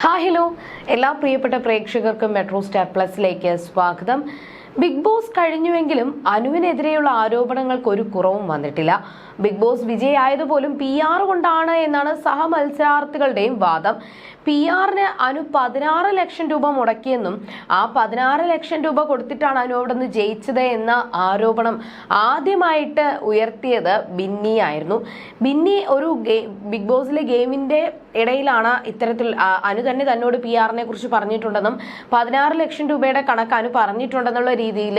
Hi hello. എല്ലാ പ്രിയപ്പെട്ട പ്രേക്ഷകർക്കും മെട്രോ സ്റ്റാർ പ്ലസിലേക്ക് സ്വാഗതം. ബിഗ് ബോസ് കഴിഞ്ഞുവെങ്കിലും അനുവിനെതിരെയുള്ള ആരോപണങ്ങൾക്ക് ഒരു കുറവും വന്നിട്ടില്ല. ബിഗ് ബോസ് വിജയായതുപോലും പി ആർ കൊണ്ടാണ് എന്നാണ് സഹമത്സരാർത്ഥികളുടെയും വാദം. പി ആറിന് അനു പതിനാറ് ലക്ഷം രൂപ മുടക്കിയെന്നും ആ പതിനാറ് ലക്ഷം രൂപ കൊടുത്തിട്ടാണ് അനു അവിടെ നിന്ന് ജയിച്ചത് എന്ന ആരോപണം ആദ്യമായിട്ട് ഉയർത്തിയത് ബിന്നി ആയിരുന്നു. ബിന്നി ഒരു ബിഗ് ബോസിലെ ഗെയിമിന്റെ ഇടയിലാണ് ഇത്തരത്തിൽ അനു തന്നെ തന്നോട് പി ആറിനെ കുറിച്ച് പറഞ്ഞിട്ടുണ്ടെന്നും പതിനാറ് ലക്ഷം രൂപയുടെ കണക്ക് അനു പറഞ്ഞിട്ടുണ്ടെന്നുള്ള രീതിയിൽ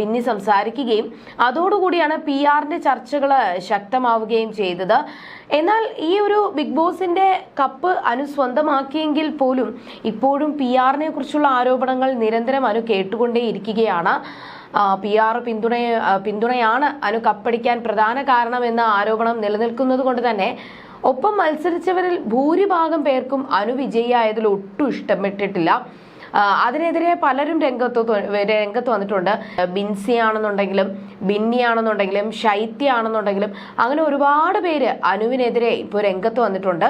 ബിന്നി സംസാരിക്കുകയും അതോടുകൂടിയാണ് പി ആറിന്റെ ചർച്ചകൾ ശക്തമാവുകയും ചെയ്തത്. എന്നാൽ ഈ ഒരു ബിഗ് ബോസിന്റെ കപ്പ് അനു സ്വന്തമാക്കിയെങ്കിൽ പോലും ഇപ്പോഴും പി ആറിനെ കുറിച്ചുള്ള ആരോപണങ്ങൾ നിരന്തരം അനു കേട്ടുകൊണ്ടേയിരിക്കുകയാണ് പി ആർ പിന്തുണ പിന്തുണയാണ് അനു കപ്പടിക്കാൻ പ്രധാന കാരണം എന്ന ആരോപണം നിലനിൽക്കുന്നത് കൊണ്ട് തന്നെ ഒപ്പം മത്സരിച്ചവരിൽ ഭൂരിഭാഗം പേർക്കും അനു വിജയിയായതിൽ ഒട്ടും ഇഷ്ടപ്പെട്ടിട്ടില്ല. അതിനെതിരെ പലരും രംഗത്ത് രംഗത്ത് വന്നിട്ടുണ്ട്. ബിൻസി ആണെന്നുണ്ടെങ്കിലും ബിന്നി ആണെന്നുണ്ടെങ്കിലും ശൈത്യ ആണെന്നുണ്ടെങ്കിലും അങ്ങനെ ഒരുപാട് പേര് അനുവിനെതിരെ ഇപ്പോൾ രംഗത്ത് വന്നിട്ടുണ്ട്.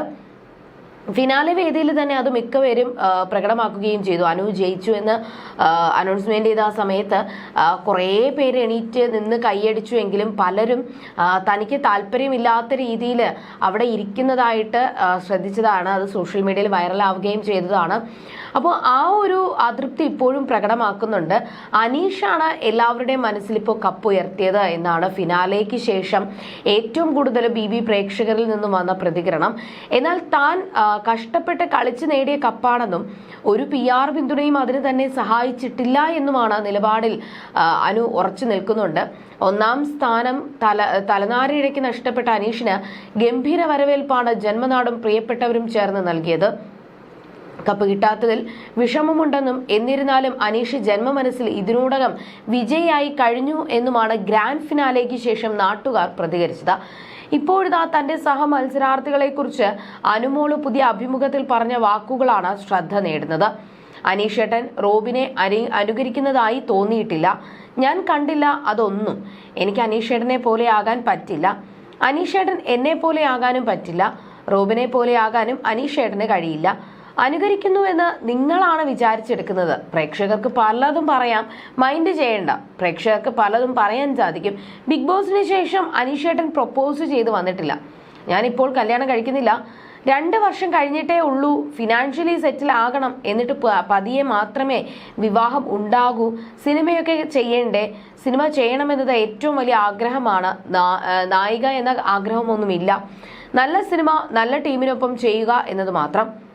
ഫിനാലെ വേദിയിൽ തന്നെ അത് മിക്കവരും പ്രകടമാക്കുകയും ചെയ്തു. അനു ജയിച്ചു എന്ന് അനൗൺസ്മെന്റ് ചെയ്ത ആ സമയത്ത് കുറേ പേര് എണീറ്റ് നിന്ന് കൈയടിച്ചു എങ്കിലും പലരും തനിക്ക് താല്പര്യമില്ലാത്ത രീതിയിൽ അവിടെ ഇരിക്കുന്നതായിട്ട് ശ്രദ്ധിച്ചതാണ്. അത് സോഷ്യൽ മീഡിയയിൽ വൈറലാവുകയും ചെയ്തതാണ്. അപ്പോൾ ആ ഒരു അതൃപ്തി ഇപ്പോഴും പ്രകടമാക്കുന്നുണ്ട്. അനീഷാണ് എല്ലാവരുടെയും മനസ്സിൽ ഇപ്പോൾ കപ്പ് ഉയർത്തിയത് എന്നാണ് ഫിനാലേക്ക് ശേഷം ഏറ്റവും കൂടുതൽ ബി പ്രേക്ഷകരിൽ നിന്നും വന്ന പ്രതികരണം. എന്നാൽ താൻ കഷ്ടപ്പെട്ട് കളിച്ച് നേടിയ കപ്പാണെന്നും ഒരു പി ആർ പിന്തുണയും അതിന് തന്നെ സഹായിച്ചിട്ടില്ല എന്നുമാണ് നിലപാടിൽ അനു ഉറച്ചു നിൽക്കുന്നുണ്ട്. ഒന്നാം സ്ഥാനം തല തലനാരിഴയ്ക്ക് നഷ്ടപ്പെട്ട അനീഷിന് ഗംഭീര വരവേൽപ്പാണ് ജന്മനാടും പ്രിയപ്പെട്ടവരും ചേർന്ന് നൽകിയത്. കപ്പ് കിട്ടാത്തതിൽ വിഷമമുണ്ടെന്നും എന്നിരുന്നാലും അനീഷ് ജന്മ മനസ്സിൽ ഇതിനോടകം വിജയായി കഴിഞ്ഞു എന്നുമാണ് ഗ്രാൻഡ് ഫിനാലേക്ക് ശേഷം നാട്ടുകാർ പ്രതികരിച്ചത്. ഇപ്പോഴിതാ തന്റെ സഹ മത്സരാർത്ഥികളെ കുറിച്ച് അനുമോൾ പുതിയ അഭിമുഖത്തിൽ പറഞ്ഞ വാക്കുകളാണ് ശ്രദ്ധ നേടുന്നത്. അനീഷേട്ടൻ റോബിനെ അരി അനുകരിക്കുന്നതായി തോന്നിയിട്ടില്ല. ഞാൻ കണ്ടില്ല അതൊന്നും. എനിക്ക് അനീഷേട്ടനെ പോലെ ആകാൻ പറ്റില്ല. അനീഷേട്ടൻ എന്നെ പോലെ ആകാനും പറ്റില്ല. റോബിനെ പോലെ ആകാനും അനീഷേട്ടന് കഴിയില്ല. അനുകരിക്കുന്നുവെന്ന് നിങ്ങളാണ് വിചാരിച്ചെടുക്കുന്നത്. പ്രേക്ഷകർക്ക് പലതും പറയാം. മൈൻഡ് ചെയ്യേണ്ട. പ്രേക്ഷകർക്ക് പലതും പറയാൻ സാധിക്കും. ബിഗ് ബോസിന് ശേഷം അനീഷേട്ടൻ പ്രൊപ്പോസ് ചെയ്ത് വന്നിട്ടില്ല. ഞാനിപ്പോൾ കല്യാണം കഴിക്കുന്നില്ല. രണ്ട് വർഷം കഴിഞ്ഞിട്ടേ ഉള്ളൂ. ഫിനാൻഷ്യലി സെറ്റിൽ ആകണം. എന്നിട്ട് പതിയെ മാത്രമേ വിവാഹം ഉണ്ടാകൂ. സിനിമയൊക്കെ ചെയ്യണ്ടേ? സിനിമ ചെയ്യണമെന്നത് ഏറ്റവും വലിയ ആഗ്രഹമാണ്. നായിക എന്ന ആഗ്രഹമൊന്നുമില്ല. നല്ല സിനിമ നല്ല ടീമിനൊപ്പം ചെയ്യുക എന്നത് മാത്രം.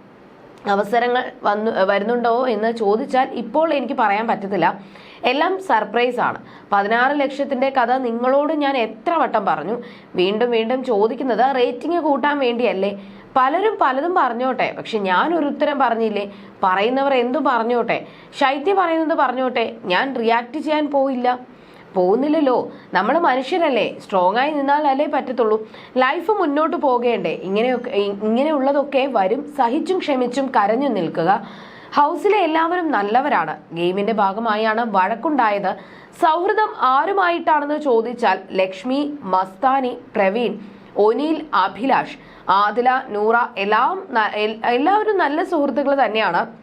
അവസരങ്ങൾ വന്നു വരുന്നുണ്ടോ എന്ന് ചോദിച്ചാൽ ഇപ്പോൾ എനിക്ക് പറയാൻ പറ്റത്തില്ല. എല്ലാം സർപ്രൈസ് ആണ്. പതിനാറ് ലക്ഷത്തിന്റെ കഥ നിങ്ങളോട് ഞാൻ എത്ര വട്ടം പറഞ്ഞു. വീണ്ടും വീണ്ടും ചോദിക്കുന്നത് റേറ്റിംഗ് കൂട്ടാൻ വേണ്ടിയല്ലേ. പലരും പലതും പറഞ്ഞോട്ടെ പക്ഷെ ഞാൻ ഒരു ഉത്തരം പറഞ്ഞില്ലേ? പറയുന്നവർ എന്തും പറഞ്ഞോട്ടെ. ശൈത്യ പറയുന്നത് പറഞ്ഞോട്ടെ. ഞാൻ റിയാക്ട് ചെയ്യാൻ പോയില്ല. പോകുന്നില്ലല്ലോ. നമ്മൾ മനുഷ്യരല്ലേ? സ്ട്രോങ് ആയി നിന്നാൽ അല്ലേ പറ്റത്തുള്ളൂ. ലൈഫ് മുന്നോട്ട് പോകേണ്ടേ. ഇങ്ങനെയൊക്കെ ഇങ്ങനെയുള്ളതൊക്കെ വരും. സഹിച്ചും ക്ഷമിച്ചും കരഞ്ഞു നിൽക്കുക. ഹൗസിലെ എല്ലാവരും നല്ലവരാണ്. ഗെയിമിന്റെ ഭാഗമായാണ് വഴക്കുണ്ടായത്. സൗഹൃദം ആരുമായിട്ടാണെന്ന് ചോദിച്ചാൽ ലക്ഷ്മി മസ്താനി പ്രവീൺ ഒനീൽ അഭിലാഷ് ആദില നൂറ എല്ലാം എല്ലാവരും നല്ല സുഹൃത്തുക്കൾ തന്നെയാണ്.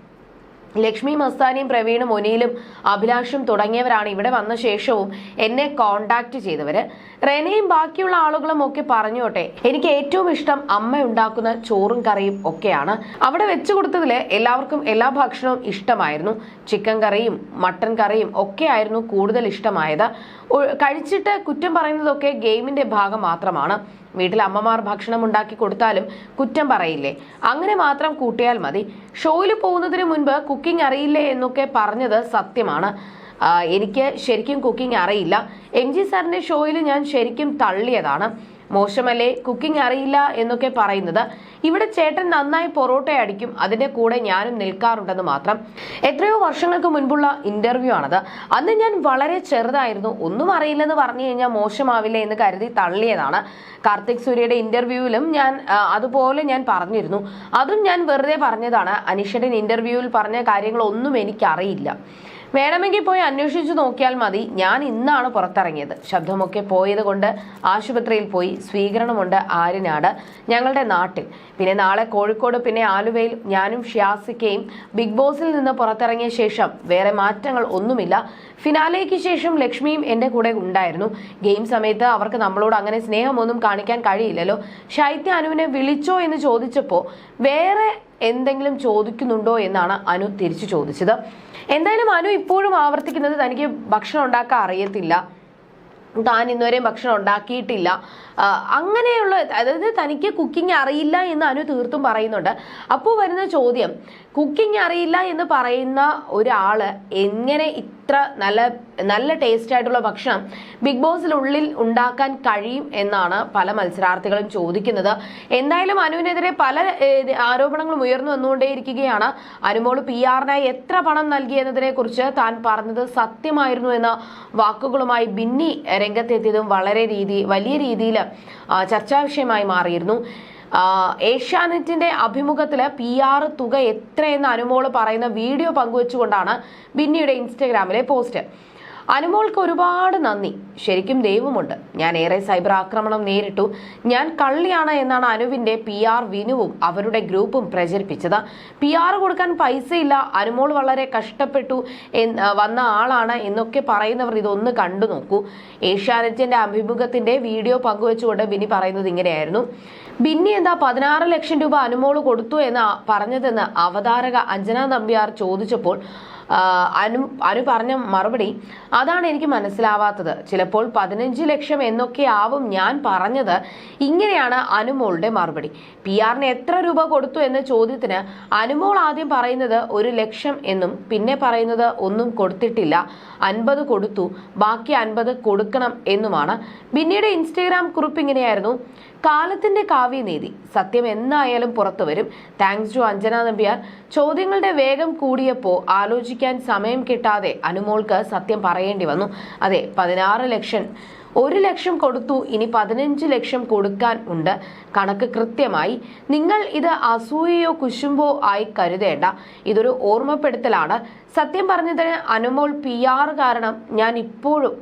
ലക്ഷ്മി മസ്താനിയും പ്രവീണും ഒനിയിലും അഭിലാഷും തുടങ്ങിയവരാണ് ഇവിടെ വന്ന ശേഷവും എന്നെ കോണ്ടാക്ട് ചെയ്തവര്. റെനയും ബാക്കിയുള്ള ആളുകളും ഒക്കെ പറഞ്ഞോട്ടെ എനിക്ക് ഏറ്റവും ഇഷ്ടം അമ്മ ഉണ്ടാക്കുന്ന ചോറും കറിയും ഒക്കെയാണ്. അവിടെ വെച്ചു കൊടുത്തതിൽ എല്ലാവർക്കും എല്ലാ ഭക്ഷണവും ഇഷ്ടമായിരുന്നു. ചിക്കൻ കറിയും മട്ടൻ കറിയും ഒക്കെ ആയിരുന്നു കൂടുതൽ ഇഷ്ടമായത്. കഴിച്ചിട്ട് കുറ്റം പറയുന്നതൊക്കെ ഗെയിമിന്റെ ഭാഗം മാത്രമാണ്. വീട്ടിൽ അമ്മമാർ ഭക്ഷണം ഉണ്ടാക്കി കൊടുത്താലും കുറ്റം പറയില്ലേ? അങ്ങനെ മാത്രം കൂട്ടിയാൽ മതി. ഷോയിൽ പോകുന്നതിന് മുൻപ് കുക്കിംഗ് അറിയില്ലേ എന്നൊക്കെ പറഞ്ഞത് സത്യമാണ്. എനിക്ക് ശരിക്കും കുക്കിംഗ് അറിയില്ല. എം ജി സാറിന്റെ ഷോയിൽ ഞാൻ ശരിക്കും തള്ളിയതാണ്. മോശമല്ലേ? കുക്കിംഗ് അറിയില്ല എന്നൊക്കെ പറയുന്നത്. ഇവിടെ ചേട്ടൻ നന്നായി പൊറോട്ട അടിക്കും അതിന്റെ കൂടെ ഞാനും നിൽക്കാറുണ്ടെന്ന് മാത്രം. എത്രയോ വർഷങ്ങൾക്ക് മുൻപുള്ള ഇന്റർവ്യൂ ആണത്. അന്ന് ഞാൻ വളരെ ചെറുതായിരുന്നു. ഒന്നും അറിയില്ലെന്ന് പറഞ്ഞു കഴിഞ്ഞാൽ മോശമാവില്ല എന്ന് കരുതി തള്ളിയതാണ്. കാർത്തിക് സൂര്യയുടെ ഇന്റർവ്യൂവിലും ഞാൻ അതുപോലെ ഞാൻ പറഞ്ഞിരുന്നു. അതും ഞാൻ വെറുതെ പറഞ്ഞതാണ്. അനിഷയുടെ ഇന്റർവ്യൂവിൽ പറഞ്ഞ കാര്യങ്ങളൊന്നും എനിക്കറിയില്ല. വേണമെങ്കിൽ പോയി അന്വേഷിച്ചു നോക്കിയാൽ മതി. ഞാൻ ഇന്നാണ് പുറത്തിറങ്ങിയത്. ശബ്ദമൊക്കെ പോയത് കൊണ്ട് ആശുപത്രിയിൽ പോയി. സ്വീകരണമുണ്ട് ആര്യനാട്. ഞങ്ങളുടെ നാട്ടിൽ. പിന്നെ നാളെ കോഴിക്കോട് പിന്നെ ആലുവയിൽ ഞാനും ഷിയാസിക്കയും ബിഗ് ബോസിൽ നിന്ന് പുറത്തിറങ്ങിയ ശേഷം വേറെ മാറ്റങ്ങൾ ഒന്നുമില്ല. ഫിനാലേക്ക് ശേഷം ലക്ഷ്മിയും എന്റെ കൂടെ ഉണ്ടായിരുന്നു. ഗെയിം സമയത്ത് അവർക്ക് നമ്മളോട് അങ്ങനെ സ്നേഹമൊന്നും കാണിക്കാൻ കഴിയില്ലല്ലോ. ശൈത്യ അനുവിനെ വിളിച്ചോ എന്ന് ചോദിച്ചപ്പോൾ വേറെ എന്തെങ്കിലും ചോദിക്കുന്നുണ്ടോ എന്നാണ് അനു തിരിച്ചു ചോദിച്ചത്. എന്തായാലും അനു ഇപ്പോഴും ആവർത്തിക്കുന്നത് തനിക്ക് ഭക്ഷണം ഉണ്ടാക്കാൻ അറിയത്തില്ല. താൻ ഇന്നുവരെയും ഭക്ഷണം ഉണ്ടാക്കിയിട്ടില്ല. അങ്ങനെയുള്ള അതായത് തനിക്ക് കുക്കിംഗ് അറിയില്ല എന്ന് അനു തീർത്തും പറയുന്നുണ്ട്. അപ്പോൾ വരുന്ന ചോദ്യം കുക്കിംഗ് അറിയില്ല എന്ന് പറയുന്ന ഒരാൾ എങ്ങനെ ഇത്ര നല്ല നല്ല ടേസ്റ്റ് ആയിട്ടുള്ള ഭക്ഷണം ബിഗ് ബോസിനുള്ളിൽ ഉണ്ടാക്കാൻ കഴിയും എന്നാണ് പല മത്സരാർത്ഥികളും ചോദിക്കുന്നത്. എന്തായാലും അനുവിനെതിരെ പല ആരോപണങ്ങളും ഉയർന്നു വന്നുകൊണ്ടേയിരിക്കുകയാണ്. അനുമോൾ പി ആറിനായി എത്ര പണം നൽകിയെന്നതിനെ കുറിച്ച് താൻ പറഞ്ഞത് സത്യമായിരുന്നു എന്ന വാക്കുകളുമായി ബിന്നി രംഗത്തെത്തിയതും വളരെ രീതി വലിയ രീതിയിൽ ചർച്ചാ വിഷയമായി മാറിയിരുന്നു. ഏഷ്യാനെറ്റിന്റെ അഭിമുഖത്തിൽ പി ആർ തുക എത്രയെന്ന് അനുമോൾ പറയുന്ന വീഡിയോ പങ്കുവെച്ചുകൊണ്ടാണ് ബിന്നിയുടെ ഇൻസ്റ്റഗ്രാമിലെ പോസ്റ്റ്. അനുമോൾക്ക് ഒരുപാട് നന്ദി. ശരിക്കും ദൈവമുണ്ട്. ഞാൻ ഏറെ സൈബർ ആക്രമണം നേരിട്ടു. ഞാൻ കള്ളിയാണ് എന്നാണ് അനുവിന്റെ പി ആർ വിനുവും അവരുടെ ഗ്രൂപ്പും പ്രചരിപ്പിച്ചത്. പി ആർ കൊടുക്കാൻ പൈസയില്ല. അനുമോൾ വളരെ കഷ്ടപ്പെട്ടു വന്ന ആളാണ് എന്നൊക്കെ പറയുന്നവർ ഇതൊന്ന് കണ്ടു നോക്കൂ. ഏഷ്യാനെറ്റിന്റെ അഭിമുഖത്തിന്റെ വീഡിയോ പങ്കുവെച്ചുകൊണ്ട് ബിനി പറയുന്നത് ഇങ്ങനെയായിരുന്നു. ബിന്നി എന്താ പതിനാറ് ലക്ഷം രൂപ അനുമോൾ കൊടുത്തു എന്ന് പറഞ്ഞതെന്ന് അവതാരക അഞ്ജന നമ്പ്യാർ ചോദിച്ചപ്പോൾ അനു അനു പറഞ്ഞ മറുപടി അതാണ് എനിക്ക് മനസ്സിലാവാത്തത്. ചിലപ്പോൾ പതിനഞ്ച് ലക്ഷം എന്നൊക്കെ ആവും ഞാൻ പറഞ്ഞത്. ഇങ്ങനെയാണ് അനുമോളുടെ മറുപടി. പി ആറിന് എത്ര രൂപ കൊടുത്തു എന്ന ചോദ്യത്തിന് അനുമോൾ ആദ്യം പറയുന്നത് ഒരു ലക്ഷം എന്നും പിന്നെ പറയുന്നത് ഒന്നും കൊടുത്തിട്ടില്ല. അൻപത് കൊടുത്തു. ബാക്കി അൻപത് കൊടുക്കണം എന്നുമാണ്. പിന്നീട് ഇൻസ്റ്റഗ്രാം കുറിപ്പ് ഇങ്ങനെയായിരുന്നു. കാലത്തിന്റെ കാവ്യനീതി സത്യം എന്നായാലും പുറത്തു വരും. Thanks to Anjana Nambiar. ചോദ്യങ്ങളുടെ വേഗം കൂടിയപ്പോൾ ആലോചിക്കാൻ സമയം കിട്ടാതെ അനുമോൾക്ക് സത്യം പറയേണ്ടി വന്നു. അതെ പതിനാറ് ലക്ഷം ഒരു ലക്ഷം കൊടുത്തു ഇനി പതിനഞ്ച് ലക്ഷം കൊടുക്കാൻ ഉണ്ട്. കണക്ക് കൃത്യമായി. നിങ്ങൾ ഇത് അസൂയയോ കുശുമ്പോ ആയി കരുതേണ്ട. ഇതൊരു ഓർമ്മപ്പെടുത്തലാണ്. സത്യം പറഞ്ഞതിന് അനുമോൾ പി ആർ കാരണം ഞാൻ ഇപ്പോഴും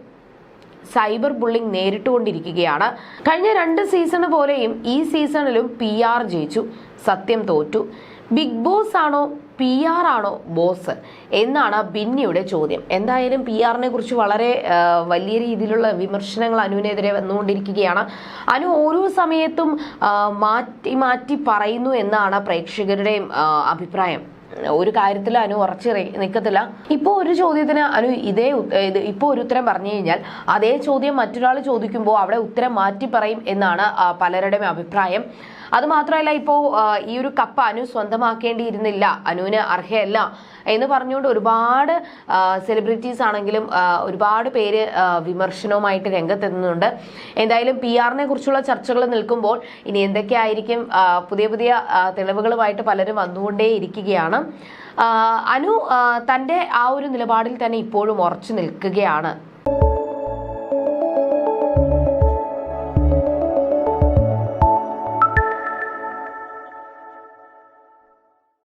സൈബർ ബുള്ളിംഗ് നേരിട്ടുകൊണ്ടിരിക്കുകയാണ്. കഴിഞ്ഞ രണ്ട് സീസണ് പോലെയും ഈ സീസണിലും പി ആർ ജയിച്ചു. സത്യം തോറ്റു. ബിഗ് ബോസ് ആണോ പി ആർ ആണോ ബോസ്? എന്നാണ് ബിന്നിയുടെ ചോദ്യം. എന്തായാലും പി ആറിനെ കുറിച്ച് വളരെ വലിയ രീതിയിലുള്ള വിമർശനങ്ങൾ അനുവിനെതിരെ വന്നുകൊണ്ടിരിക്കുകയാണ്. അനു ഓരോ സമയത്തും മാറ്റി മാറ്റി പറയുന്നു എന്നാണ് പ്രേക്ഷകരുടെയും അഭിപ്രായം. ഒരു കാര്യത്തിൽ അനു ഉറച്ചു നിൽക്കത്തില്ല ഇപ്പോൾ ഒരു ചോദ്യത്തിന് അനു ഇതേ ഇപ്പോൾ ഒരു ഉത്തരം പറഞ്ഞു കഴിഞ്ഞാൽ അതേ ചോദ്യം മറ്റൊരാൾ ചോദിക്കുമ്പോൾ അവിടെ ഉത്തരം മാറ്റി പറയും എന്നാണ് പലരുടെയും അഭിപ്രായം. അത് മാത്രമല്ല ഇപ്പോൾ ഈ ഒരു കപ്പ് അനു സ്വന്തമാക്കേണ്ടിയിരുന്നില്ല. അനുവിന് അർഹയല്ല എന്ന് പറഞ്ഞുകൊണ്ട് ഒരുപാട് സെലിബ്രിറ്റീസ് ആണെങ്കിലും ഒരുപാട് പേര് വിമർശനവുമായിട്ട് രംഗത്തെത്തുന്നുണ്ട്. എന്തായാലും പി ആറിനെ കുറിച്ചുള്ള ചർച്ചകൾ നിൽക്കുമ്പോൾ ഇനി എന്തൊക്കെയായിരിക്കും പുതിയ പുതിയ തെളിവുകളുമായിട്ട് പലരും വന്നുകൊണ്ടേ ഇരിക്കുകയാണ്. അനു തന്റെ ആ ഒരു നിലപാടിൽ തന്നെ ഇപ്പോഴും ഉറച്ചു നിൽക്കുകയാണ്.